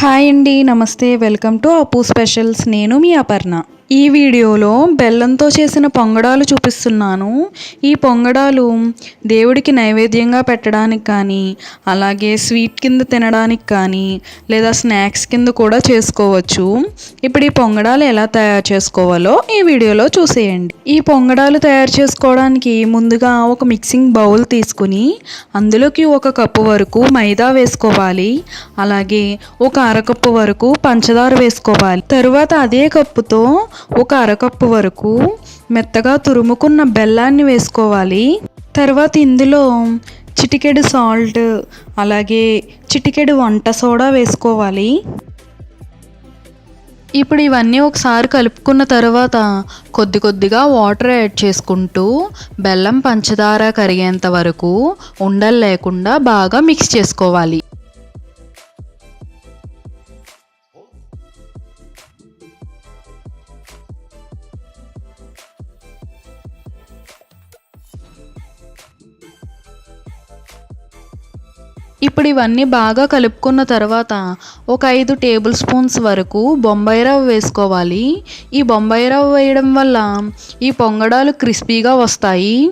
Hi అండి నమస్తే welcome to అప్పు స్పెషల్స్. నేను మీ అపర్ణ. ఈ వీడియోలో బెల్లంతో చేసిన పొంగడాలు చూపిస్తున్నాను. ఈ పొంగడాలు దేవుడికి నైవేద్యంగా పెట్టడానికి కానీ అలాగే స్వీట్ కింద తినడానికి కానీ లేదా స్నాక్స్ కింద కూడా చేసుకోవచ్చు. ఇప్పుడు ఈ పొంగడాలు ఎలా తయారు చేసుకోవాలో ఈ వీడియోలో చూసేయండి. ఈ పొంగడాలు తయారు చేసుకోవడానికి ముందుగా ఒక మిక్సింగ్ బౌల్ తీసుకుని అందులోకి ఒక కప్పు వరకు మైదా వేసుకోవాలి. అలాగే ఒక అరకప్పు వరకు పంచదార వేసుకోవాలి. తరువాత అదే కప్పుతో ఒక అరకప్పు వరకు మెత్తగా తురుముకున్న బెల్లాన్ని వేసుకోవాలి. తర్వాత ఇందులో చిటికెడు సాల్ట్ అలాగే చిటికెడు వంట సోడా వేసుకోవాలి. ఇప్పుడు ఇవన్నీ ఒకసారి కలుపుకున్న తర్వాత కొద్ది కొద్దిగా వాటర్ యాడ్ చేసుకుంటూ బెల్లం పంచదార కరిగేంత వరకు ఉండలు లేకుండా బాగా మిక్స్ చేసుకోవాలి. ఇప్పుడు ఇవన్నీ బాగా కలుపుకున్న తర్వాత ఒక ఐదు టేబుల్ స్పూన్స్ వరకు బొంబాయి రవ్వ వేసుకోవాలి. ఈ బొంబాయి రవ్వ వేయడం వల్ల ఈ పొంగడాలు క్రిస్పీగా వస్తాయి.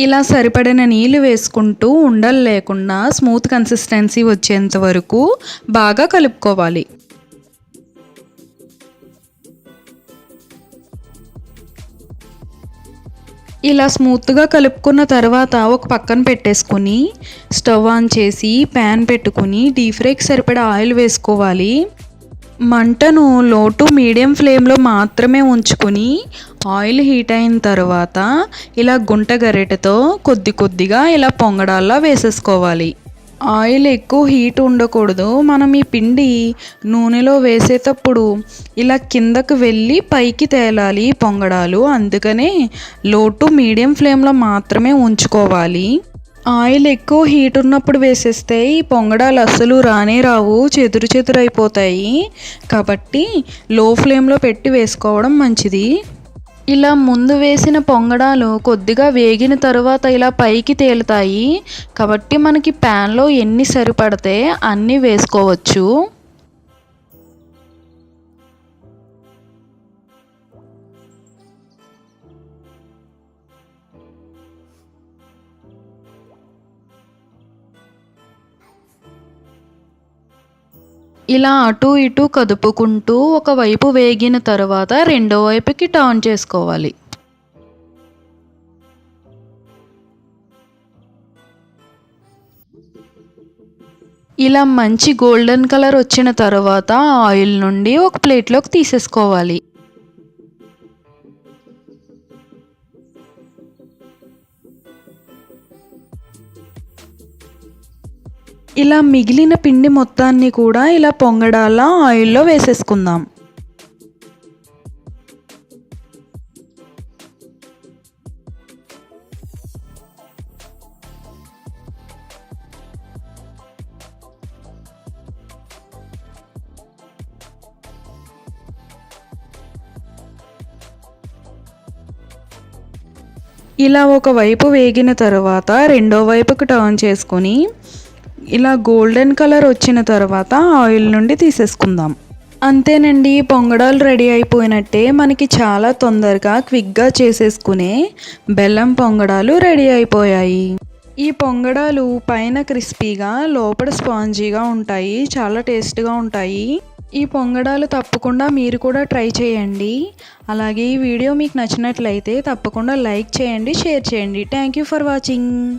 ఇలా సరిపడిన నీళ్ళు వేసుకుంటూ ఉండలు లేకుండా స్మూత్ కన్సిస్టెన్సీ వచ్చేంత వరకు బాగా కలుపుకోవాలి. ఇలా స్మూత్గా కలుపుకున్న తర్వాత ఒక పక్కన పెట్టేసుకొని స్టవ్ ఆన్ చేసి ప్యాన్ పెట్టుకుని డీప్ ఫ్రైకి సరిపడా ఆయిల్ వేసుకోవాలి. మంటను లో టు మీడియం ఫ్లేమ్లో మాత్రమే ఉంచుకుని ఆయిల్ హీట్ అయిన తర్వాత ఇలా గుంట గరిటెతో కొద్ది కొద్దిగా ఇలా పొంగడాల్లో వేసేసుకోవాలి. ఆయిల్ ఎక్కువ హీట్ ఉండకూడదు. మనం ఈ పిండి నూనెలో వేసేటప్పుడు ఇలా కిందకు వెళ్ళి పైకి తేలాలి పొంగడాలు. అందుకనే లో టు మీడియం ఫ్లేమ్లో మాత్రమే ఉంచుకోవాలి. ఆయిల్ ఎక్కువ హీట్ ఉన్నప్పుడు వేసేస్తే ఈ పొంగడాలు అస్సలు రానే రావు చెదురు చెదురైపోతాయి కాబట్టి లో ఫ్లేమ్లో పెట్టి వేసుకోవడం మంచిది. ఇలా ముందు వేసిన పొంగడాలు కొద్దిగా వేగిన తర్వాత ఇలా పైకి తేలుతాయి. కాబట్టి మనకి ప్యాన్లో ఎన్ని సరిపడితే అన్నీ వేసుకోవచ్చు. ఇలా అటు ఇటు కదుపుకుంటూ ఒకవైపు వేగిన తర్వాత రెండో వైపుకి టర్న్ చేసుకోవాలి. ఇలా మంచి గోల్డెన్ కలర్ వచ్చిన తర్వాత ఆయిల్ నుండి ఒక ప్లేట్లోకి తీసేసుకోవాలి. ఇలా మిగిలిన పిండి మొత్తాన్ని కూడా ఇలా పొంగడాల ఆయిల్లో వేసేసుకుందాం. ఇలా ఒక వైపు వేగిన తర్వాత రెండో వైపుకి టర్న్ చేసుకొని ఇలా గోల్డెన్ కలర్ వచ్చిన తర్వాత ఆయిల్ నుండి తీసేసుకుందాం. అంతేనండి పొంగడాలు రెడీ అయిపోయినట్టే మనకి చాలా తొందరగా క్విక్గా చేసేసుకునే బెల్లం పొంగడాలు రెడీ అయిపోయాయి. ఈ పొంగడాలు పైన క్రిస్పీగా లోపల స్పాంజీగా ఉంటాయి చాలా టేస్ట్గా ఉంటాయి. ఈ పొంగడాలు తప్పకుండా మీరు కూడా ట్రై చేయండి. అలాగే ఈ వీడియో మీకు నచ్చినట్లయితే తప్పకుండా లైక్ చేయండి షేర్ చేయండి. Thank you for watching.